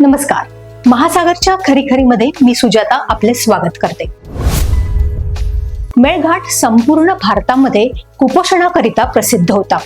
नमस्कार. महासागरच्या खरी मध्ये मी सुजाता आपले स्वागत करते. मेळघाट संपूर्ण भारतामध्ये कुपोषणाकरिता प्रसिद्ध होता.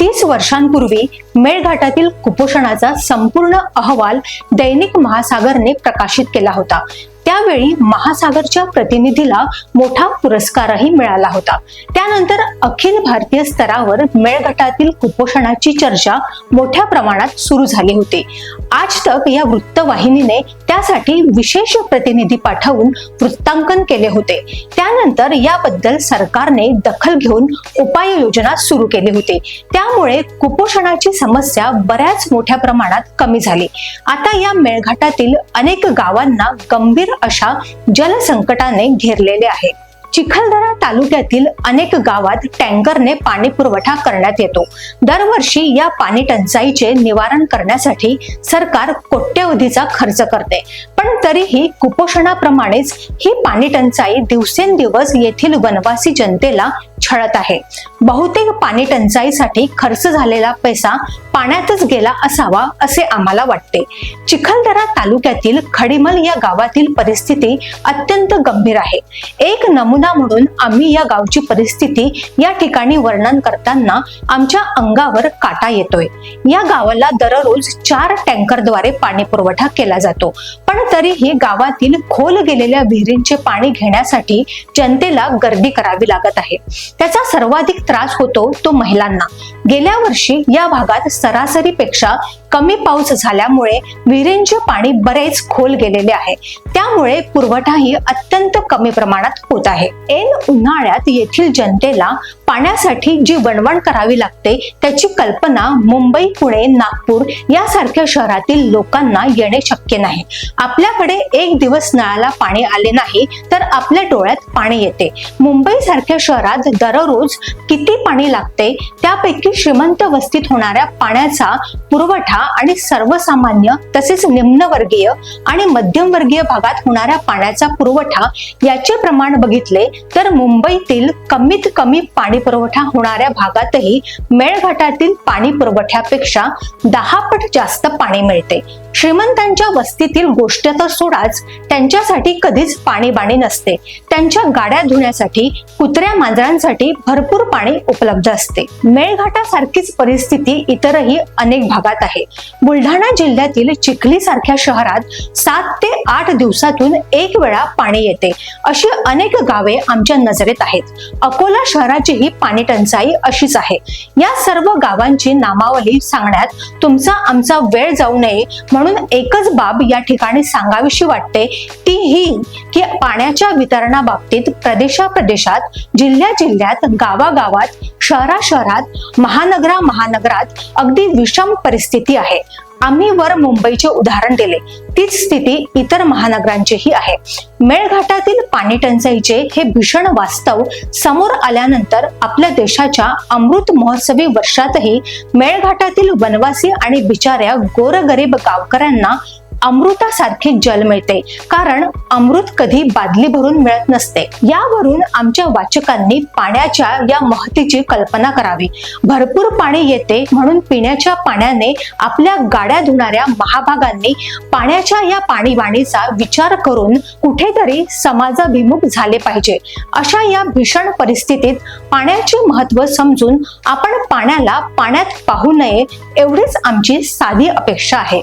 तीस वर्षांपूर्वी मेळघाटातील कुपोषणाचा संपूर्ण अहवाल दैनिक महासागरने प्रकाशित केला होता. त्यावेळी महासागरच्या प्रतिनिधीला मोठा पुरस्कारही मिळाला होता. त्यानंतर अखिल भारतीय स्तरावर मेळघाटातील कुपोषणाची चर्चा मोठ्या प्रमाणात सुरू झाली होती. आज तक या वृत्तवाहिनीने त्यासाठी विशेष प्रतिनिधी पाठवून वृत्तांकन केले होते. त्यानंतर याबद्दल सरकारने दखल घेऊन उपाययोजना सुरू केली होती. त्यामुळे कुपोषणाची समस्या बऱ्याच मोठ्या प्रमाणात कमी झाली. आता या मेळघाटातील अनेक गावांना गंभीर अशा जलसंकटाने घेरलेले आहे. चिखलदरा तालुक्यातील अनेक गावात टँकरने पाणी पुरवठा करण्यात येतो. दरवर्षी या पाणी टंचाईचे निवारण करण्यासाठी सरकार कोट्यवधीचा खर्च करते. पण तरीही कुपोषणाप्रमाणेच ही पाणी टंचाई दिवसेंदिवस येथील वनवासी जनतेला छळत आहे. बहुतेक पाणी टंचाईसाठी खर्च झालेला पैसा पाण्यातच गेला असावा असे आम्हाला वाटते. चिखलदरा तालुक्यातील खडीमल या गावातील परिस्थिती अत्यंत गंभीर आहे. एक नमुना म्हणून आम्ही या गावची परिस्थिती या ठिकाणी वर्णन करताना आमच्या अंगावर काटा येतोय. या गावाला दररोज चार टँकरद्वारे पाणी पुरवठा केला जातो. पण तरीही गावातील खोल गेलेल्या विहिरींचे पाणी घेण्यासाठी जनतेला गर्दी करावी लागत आहे. त्याचा सर्वाधिक त्रास होतो तो महिलांना. गेल्या वर्षी या भागात सरासरीपेक्षा कमी पाऊस झाल्यामुळे विहिरींचे पाणी बरेच खोल गेलेले आहे. त्यामुळे पुरवठाही अत्यंत कमी प्रमाणात होत आहे. ऐन उन्हाळ्यात येथील जनतेला पाण्यासाठी जी वणवण करावी लागते त्याची कल्पना मुंबई पुणे नागपूर यासारख्या शहरातील लोकांना येणे शक्य नाही. आपल्याकडे एक दिवस नळाला पाणी आले नाही तर आपल्या डोळ्यात पाणी येते. मुंबई सारख्या शहरात दररोज किती पाणी लागते त्यापैकी श्रीमंत वस्तीत होणाऱ्या पाण्याचा पुरवठा आणि सर्वसामान्य तसेच निम्नवर्गीय आणि मध्यमवर्गीय भागात होणाऱ्या पाण्याचा पुरवठा याचे प्रमाण बघितले तर मुंबईतील कमीत कमी पाणी पुरवठा होणाऱ्या भागातही मेळघाटातील पाणी पुरवठ्यापेक्षा दहा पट जास्त पाणी मिळते. श्रीमंतांच्या वस्तीतील गोष्ट तर सोडाच त्यांच्यासाठी कधीच पाणी बाणी नसते. त्यांच्या गाड्या धुण्यासाठी कुत्र्या मांजरांसाठी भरपूर पाणी उपलब्ध असते. मेळघाटासारखीच परिस्थिती इतरही अनेक भागात आहे. बुलढाणा जिल्ह्यातील चिखली सारख्या शहरात सात ते आठ दिवसातून एक वेळा पाणी येते. अशी अनेक गावे आमच्या नजरेत आहेत. अकोला शहराचीही पाणी टंचाई अशीच आहे. या सर्व गावांची नामावली सांगण्यात तुमचा आमचा वेळ जाऊ नये म्हणून एकच बाब या ठिकाणी सांगावीशी वाटते. ती ही की पाण्याच्या वितरणाबाबतीत प्रदेशाप्रदेशात जिल्ह्या जिल्ह्यात गावागावात शहरा शहरात महानगरा महानगरात अगदी विषम परिस्थिती आहे. आम्ही वर मुंबईचे उदाहरण दिले. तीच स्थिती इतर महानगरांचीही आहे. मेळघाटातील पाणी टंचाईचे हे भीषण वास्तव समोर आल्यानंतर आपल्या देशाच्या अमृत महोत्सवी वर्षातही मेळघाटातील वनवासी आणि बिचाऱ्या गोरगरीब गावकऱ्यांना अमृतासारखे जल मिळते. कारण अमृत कधी बादली भरून मिळत नसते. यावरून आमच्या वाचकांनी पाण्याच्या या महतीची कल्पना करावी. भरपूर पाणी येते म्हणून पिण्याच्या पाण्याने आपल्या गाड्या धुणाऱ्या महाभागांनी पाण्याच्या या पाणीवाणीचा विचार करून कुठेतरी समाजाभिमुख झाले पाहिजे. अशा या भीषण परिस्थितीत पाण्याचे महत्त्व समजून आपण पाण्याला पाण्यात पाहू नये एवढीच आमची साधी अपेक्षा आहे.